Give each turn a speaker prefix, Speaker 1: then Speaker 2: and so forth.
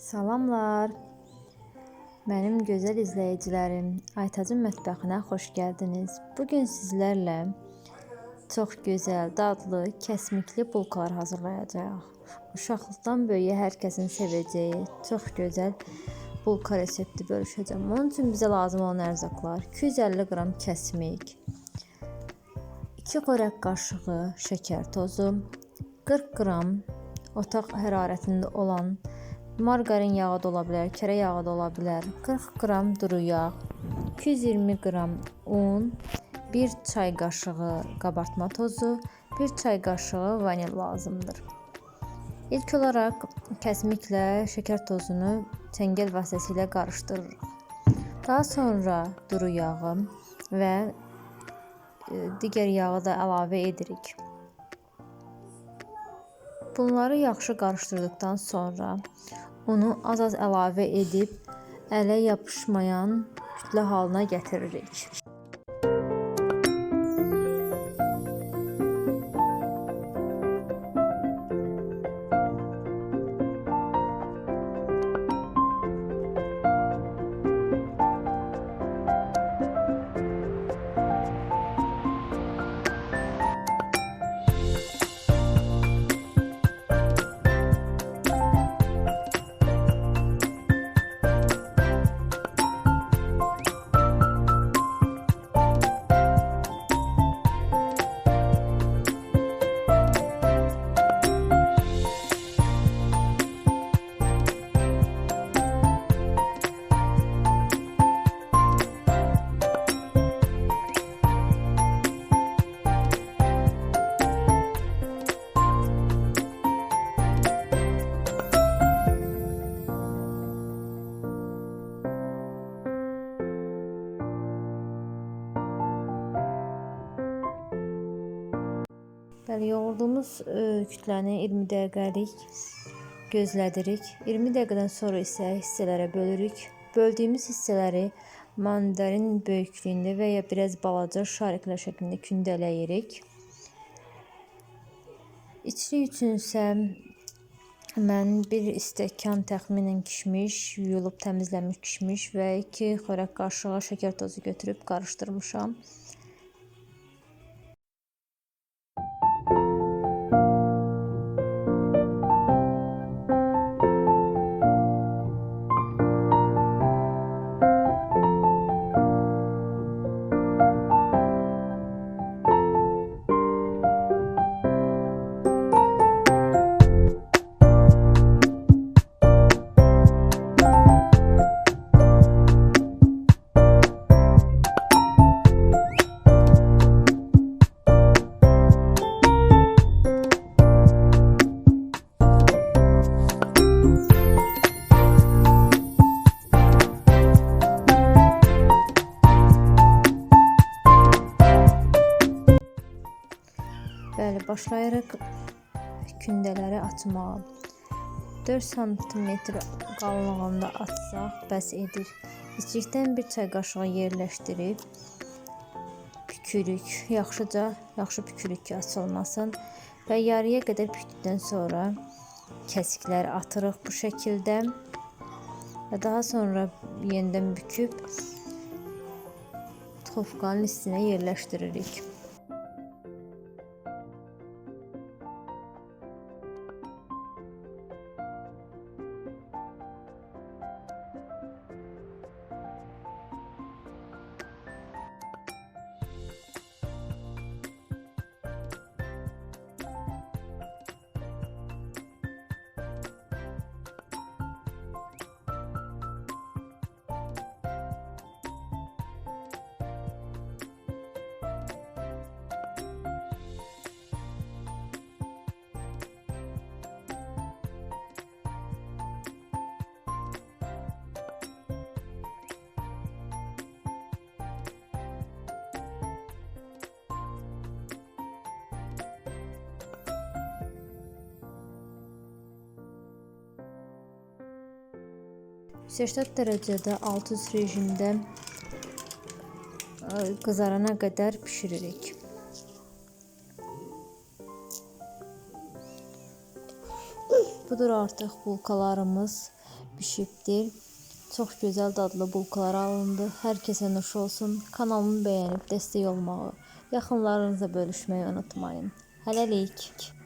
Speaker 1: Salamlar. Mənim gözəl izləyicilərim, Aytacın mətbəxinə xoş gəldiniz. Bu gün sizlərlə çox gözəl, dadlı, kəsmikli bulkalar hazırlayacağıq. Uşaqlıqdan böyüyə hər kəsin sevəcəyi çox gözəl bulka resepti bölüşəcəm. Onun üçün bizə lazım olan ərzaqlar: 250 qram kəsmik, 2 xörək qaşığı şəkər tozu, 40 qram otaq hərarətində olan margarin yağı da ola bilər, kərə yağı da ola bilər, 40 qram duru yağ, 220 qram un, 1 çay qaşığı qabartma tozu, 1 çay qaşığı vanil lazımdır. İlk olaraq kəsmiklə şəkər tozunu çəngəl vasitəsilə qarışdırırıq. Daha sonra duru yağı və e, digər yağı da əlavə edirik. Bunları yaxşı qarışdırdıqdan sonra unu az-az əlavə edib ələ yapışmayan kütlə halına gətiririk. Bəli, yoğurduğumuz e, kütləni 20 dəqiqəlik gözlədirik. 20 dəqiqədən sonra isə hissələrə bölürük. Böldüyümüz hissələri mandarin böyüklüyündə və ya biraz balaca şariklər şəklində kündələyirik. İçlik üçün isə mən bir stəkan təxminən kişmiş, yuyulub təmizlənmiş kişmiş və 2 xörək qaşığı şəkər tozu götürüb qarışdırmışam. Bəli, başlayırıq kündələri açmağa. 4 sm qalınlığında açsaq bəs edir. İçlikdən bir çay qaşığı yerləşdirib pükürük, yaxşıca, yaxşı pükürük ki açılmasın və yarıya qədər pükdükdən sonra kəsikləri atırıq bu şəkildə və daha sonra yenidən büküb tofqanın üstünə yerləşdiririk. Sirşat dərəcədə 600 rejimdə ə, qızarana qədər bişiririk. Budur artıq bulkalarımız bişibdir. Çox gözəl dadlı bulkalar alındı. Hər kəsə nuş olsun. Kanalımı bəyənib dəstək olmağı, yaxınlarınızla bölüşməyi unutmayın. Hələlik.